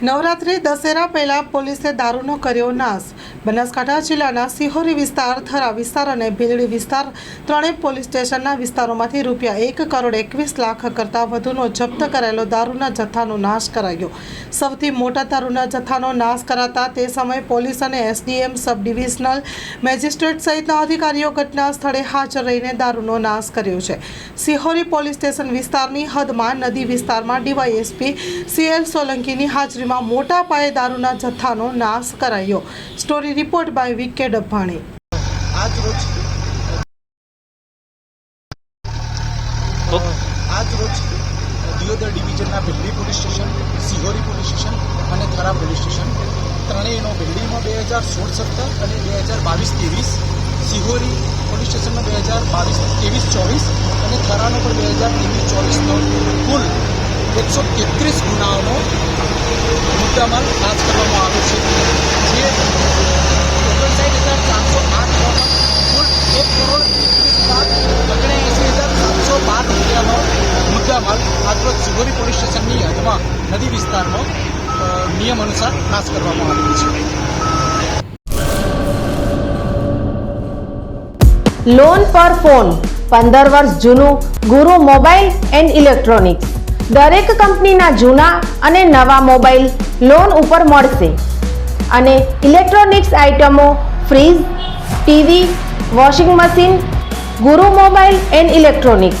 નવરાત્રી દશેરા પહેલાં પોલીસે દારૂનો કર્યો નાશ. બનાસકાંઠા જિલ્લાના સિહોરી વિસ્તાર, થરા વિસ્તાર અને ભીલડી વિસ્તાર ત્રણેય પોલીસ સ્ટેશનના વિસ્તારોમાંથી રૂપિયા એક કરોડ એકવીસ લાખ કરતાં વધુનો જપ્ત કરાયેલો દારૂના જથ્થાનો નાશ કરાયો. સૌથી મોટા દારૂના જથ્થાનો નાશ કરાતા તે સમયે પોલીસ અને એસડીએમ સબ ડિવિઝનલ મેજિસ્ટ્રેટ સહિતના અધિકારીઓ ઘટના સ્થળે હાજર રહીને દારૂનો નાશ કર્યો છે. સિહોરી પોલીસ સ્ટેશન વિસ્તારની હદમાં નદી વિસ્તારમાં ડીવાયએસપી સીએલ સોલંકીની હાજરીમાં મોટા પાયે દારૂના જથ્થાનો નાશ કરાયો. Story report by V K Dabhani. આજ રોજ દિયોદર ડિવિઝનના બિલ્લી police station Sihori police station અને થરા પોલીસ સ્ટેશન ત્રણેયનો બિલ્લીમાં બે હજાર સોળ સત્તર અને બે હજાર બાવીસ ત્રેવીસ સિહોરી પોલીસ સ્ટેશનમાં બે હજાર બાવીસ ત્રેવીસ ચોવીસ અને થરાનો પણ બે હજાર ત્રેવીસ ચોવીસનો કુલ એકસો તેત્રીસ ગુનાઓનો મુદ્દામાલ ખાસ કરવામાં આવ્યો છે જે ઓગણસાઠ હજાર ચારસો આઠ કુલ એક કરોડ એકવીસ લાખ ઓગણએંસી હજાર સાતસો બાર રૂપિયાનો મુદ્દામાલ આજરોજ સિહોરી પોલીસ સ્ટેશનની હદમાં નદી વિસ્તારનો નિયમ અનુસાર નાશ કરવામાં આવ્યો છે. લોન પર ફોન પંદર વર્ષ જૂનું, ગુરુ મોબાઈલ એન્ડ ઇલેક્ટ્રોનિક્સ. દરેક કંપનીના જૂના અને નવા મોબાઈલ લોન ઉપર મળશે. અને ઇલેક્ટ્રોનિક્સ આઇટમો fridge, TV, washing machine, Guru mobile and electronics.